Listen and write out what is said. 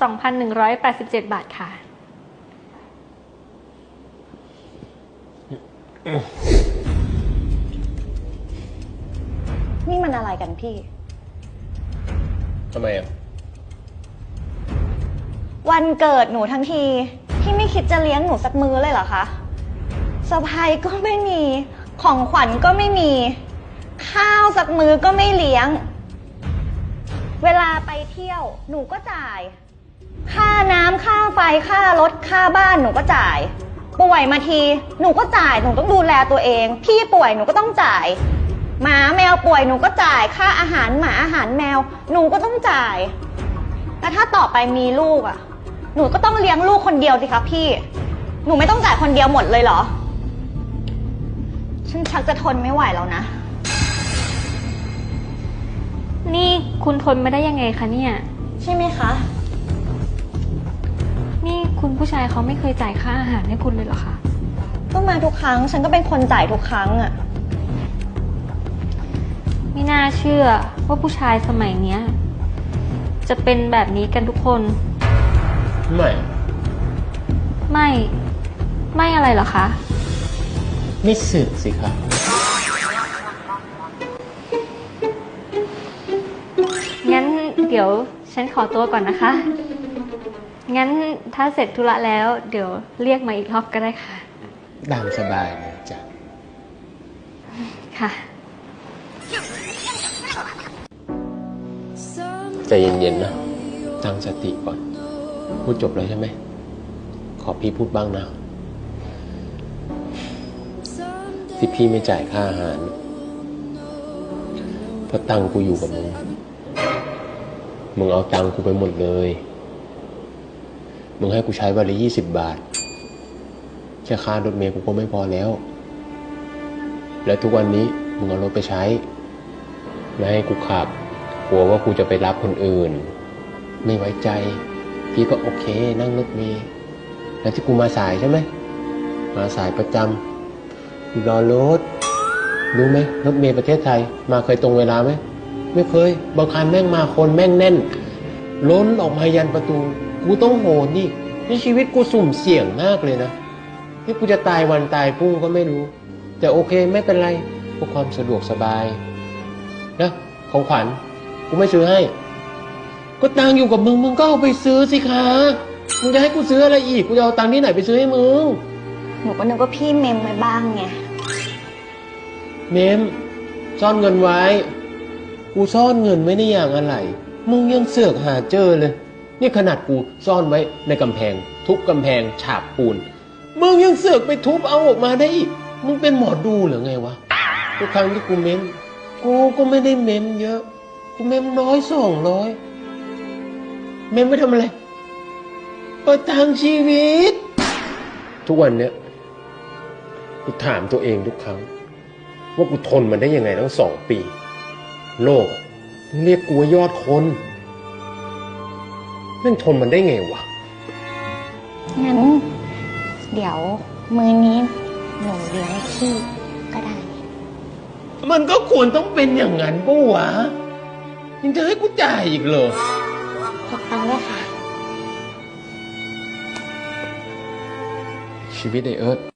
2,187 บาทค่ะ นี่มันอะไรกันพี่ ทำไมอะ วันเกิดหนูทั้งที พี่ไม่คิดจะเลี้ยงหนูสักมื้อเลยเหรอคะสะพายก็ไม่มี ของขวัญก็ไม่มี ข้าวสักมื้อก็ไม่เลี้ยง เวลาไปเที่ยวหนูก็จ่าย ค่าน้ำค่าไฟค่ารถค่าบ้านหนูก็จ่าย ป่วยมาทีหนูก็จ่ายหนูต้องดูแลตัวเอง พี่ป่วยหนูก็ต้องจ่าย หมาแมวป่วยหนูก็จ่าย ค่าอาหารหมาอาหารแมว หนูก็ต้องจ่ายแล้วถ้าต่อไปมีลูกอะ หนูก็ต้องเลี้ยงลูกคนเดียวสิคะพี่ หนูไม่ต้องจ่ายคนเดียวหมดเลยเหรอ ฉันชักจะทนไม่ไหวแล้วนะ นี่คุณทนไม่ได้ยังไงคะเนี่ย ใช่ไหมคะ นี่คุณผู้ชายเขาไม่เคยจ่ายค่าอาหารให้คุณเลยเหรอคะ ก็มาทุกครั้ง ฉันก็เป็นคนจ่ายทุกครั้งอะไม่น่าเชื่อว่าผู้ชายสมัยเนี้ย จะเป็นแบบนี้กันทุกคน ไม่ ไม่ ไม่อะไรเหรอคะ ไม่สึกสิครับ งั้นเดี๋ยวฉันขอตัวก่อนนะคะ งั้นถ้าเสร็จธุระแล้ว เดี๋ยวเรียกมาอีกรอบก็ได้ค่ะ ตามสบายเลยจ้ะค่ะ ใจเย็นๆนะ ตั้งสติก่อน พูดจบแล้วใช่ไหม ขอพี่พูดบ้างนะ ที่พี่ไม่จ่ายค่าอาหาร เพราะตังค์กูอยู่กับมึง มึงเอาตังค์กูไปหมดเลย มึงให้กูใช้วันละยี่สิบบาท แค่ค่ารถเมล์กูก็ไม่พอแล้ว แล้วทุกวันนี้มึงเอารถไปใช้ ไม่ให้กูขับ กลัวว่ากูจะไปรับคนอื่น ไม่ไว้ใจ พี่ก็โอเค นั่งรถเมล์แล้วที่กูมาสายใช่ไหม มาสายประจำกูรอรถ รู้ไหมรถเมล์ประเทศไทย มาเคยตรงเวลาไหม ไม่เคย บางคันแม่งมาคนแม่งแน่น ล้นออกมายันประตู กูต้องโหนนี่นี่ชีวิตกูสุ่มเสี่ยงมากเลยนะที่กูจะตายวันตายพรุ่งก็ไม่รู้ แต่โอเคไม่เป็นไรเพื่อความสะดวกสบายนะของขวัญกูไม่ซื้อให้ ก็ตังค์อยู่กับมึงมึงก็เอาไปซื้อสิคะมึงจะให้กูซื้ออะไรอีกกูจะเอาตังค์ที่ไหนไปซื้อให้มึงหนูก็นึกว่าพี่เมมไว้บ้างไงเมมซ่อนเงินไว้ กูซ่อนเงินไว้ในอย่างอะไร มึงยังเสือกหาเจอเลย นี่ขนาดกูซ่อนไว้ในกำแพง ทุบกำแพงฉาบปูน มึงยังเสือกไปทุบเอาออกมาได้อีก มึงเป็นหมอดูเหรือไงวะ ทุกครั้งที่กูเม้ม กูก็ไม่ได้เม้มเยอะ กูเม้มร้อยสองร้อย เม้มไม่ทำอะไรประทังชีวิต ทุกวันเนี้ยกูถามตัวเองทุกครั้ง ว่ากูทนมันได้ยังไงตั้งสองปี โลกเรียกกูว่ายอดคน แม่งทนมันได้ไงวะ งั้น เดี๋ยวมือนี้หนูเลี้ยงพี่ก็ได้ มันก็ควรต้องเป็นอย่างนั้นปะวะยังจะให้กูจ่ายอีกเหรอขอบคุณด้วยค่ะ ชีวิตไอเอิร์ธ